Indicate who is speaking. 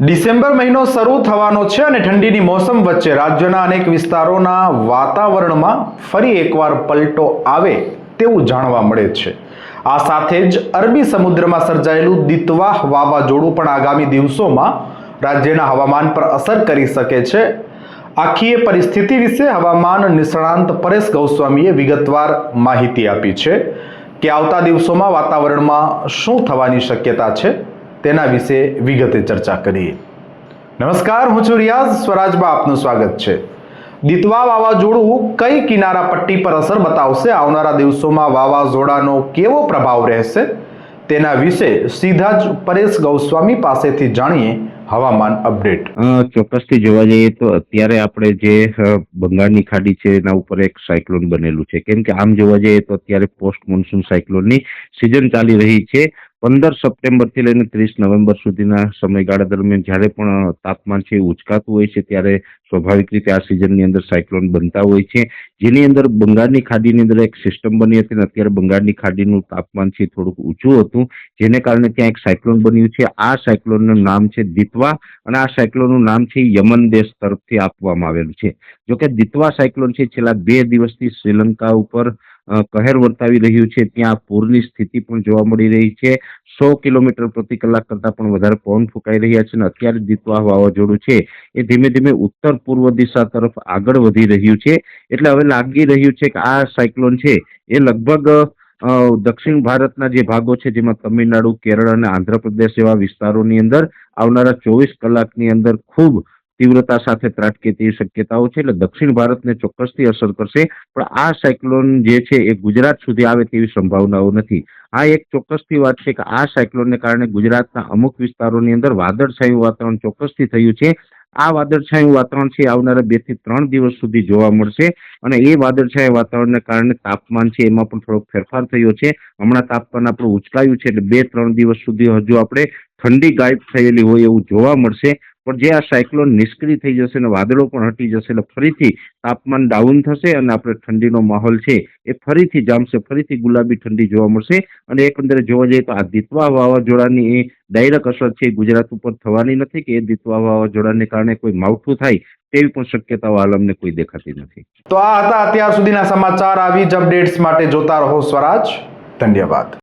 Speaker 1: December મહિનો શરૂ થવાનો છે અને ઠંડીની મોસમ વચ્ચે રાજ્યના અનેક વિસ્તારોના વાતાવરણમાં ફરી એકવાર પલટો આવે તેવું જાણવા મળે છે. આ સાથે જ અરબી સમુદ્રમાં સર્જાયેલું દિતવાહ વાવાઝોડું પણ આગામી દિવસોમાં રાજ્યના હવામાન પર અસર કરી શકે છે. આખી એ પરિસ્થિતિ વિશે હવામાન નિષ્ણાંત પરેશ ગૌસ્વામીએ વિગતવાર માહિતી આપી છે કે આવતા દિવસોમાં વાતાવરણમાં શું થવાની શક્યતા છે? તેના વિશે વિગતે ચર્ચા કરીએ. નમસ્કાર, હું છું રિયાઝ. સ્વરાજમાં આપનું સ્વાગત છે. દિતવા વાવાઝોડું કઈ કિનારા પટ્ટી પર અસર બતાવશે? આવનારા દિવસોમાં વાવાઝોડાનો કેવો પ્રભાવ રહેશે? તેના વિશે સીધા જ પરેશ ગૌસ્વામી પાસેથી જાણીએ હવામાન અપડેટ.
Speaker 2: ચોક્કસથી જોવા જઈએ તો અત્યારે આપણે જે બંગાળની ખાડી છે, એના ઉપર એક સાયક્લોન બનેલું છે. કેમ કે આમ જોવા જઈએ તો અત્યારે પોસ્ટ મોન્સૂન સાયક્લોનની સિઝન ચાલી રહી છે. પંદર સપ્ટેમ્બરથી લઈને ત્રીસ નવેમ્બર સુધીના સમયગાળા દરમિયાન જ્યારે પણ તાપમાન છે ઉચકાતું હોય છે, ત્યારે સ્વાભાવિક રીતે આ સિઝનની અંદર સાયક્લોન બનતા હોય છે. જેની અંદર બંગાળની ખાડીની અંદર એક સિસ્ટમ બની હતી અને અત્યારે બંગાળની ખાડીનું તાપમાન છે થોડુંક ઊંચું હતું, જેને કારણે ત્યાં એક સાયક્લોન બન્યું છે. આ સાયક્લોનનું નામ છે દિતવા અને આ સાયક્લોનનું નામ છે યમન દેશ તરફથી આપવામાં આવેલું છે. જોકે દિતવા સાયક્લોન છે, છેલ્લા બે દિવસથી શ્રીલંકા ઉપર કહેર વર્તાવી રહ્યું છે. ત્યાં પૂરની સ્થિતિ પણ જોવા મળી રહી છે. સો કિલોમીટર પ્રતિ કલાક કરતાં પણ વધારે પવન ફૂંકાઈ રહ્યા છે અને અત્યારે દિતવા વાવાઝોડું છે. એ ધીમે ધીમે ઉત્તર પૂર્વ દિશા તરફ આગળ વધી રહ્યું છે. એટલે હવે લાગી રહ્યું છે કે આ સાયક્લોન છે એ લગભગ દક્ષિણ ભારતના જે ભાગો છે, જેમાં તમિલનાડુ, કેરળ અને આંધ્રપ્રદેશ જેવા વિસ્તારોની અંદર આવનારા ચોવીસ કલાકની અંદર ખૂબ તીવ્રતા સાથે ત્રાટકે તેવી શક્યતાઓ છે એટલે દક્ષિણ ભારતને ચોક્કસથી અસર કરશે. પણ આ સાયક્લોન જે છે એ ગુજરાત સુધી આવે તેવી સંભાવનાઓ નથી. આ એક ચોક્કસથી વાત છે કે આ સાયક્લોનને કારણે ગુજરાતના અમુક વિસ્તારોની અંદર વાદળછાયું વાતાવરણ ચોક્કસથી થયું છે. આ વાદળછાયું વાતાવરણ છે આવનારા બેથી ત્રણ દિવસ સુધી જોવા મળશે અને એ વાદળછાયા વાતાવરણને કારણે તાપમાન છે એમાં પણ થોડોક ફેરફાર થયો છે. હમણાં તાપમાન આપણું ઉચકાયું છે એટલે બે ત્રણ દિવસ સુધી હજુ આપણે ઠંડી ગાયબ થયેલી હોય એવું જોવા મળશે. પણ જે આ સાયક્લોન નિષ્ક્રિય થઈ જશે અને વાદળો પણ હટી જશે એટલે ફરીથી તાપમાન ડાઉન થશે અને આપણે ઠંડીનો માહોલ છે એ ફરીથી જામશે, ફરીથી ગુલાબી ઠંડી જોવા મળશે અને એકંદરે જોવા જઈએ તો આ દિતવા વાવાઝોડાની એ ડાયરેક્ટ અસર છે ગુજરાત ઉપર થવાની નથી કે એ દિતવા વાવાઝોડાને કારણે કોઈ માવઠું થાય તેવી પણ શક્યતાઓ આલમને કોઈ દેખાતી નથી.
Speaker 1: તો આ હતા અત્યાર સુધીના સમાચાર. આવી જ અપડેટ્સ માટે જોતા રહો સ્વરાજ. ધન્યવાદ.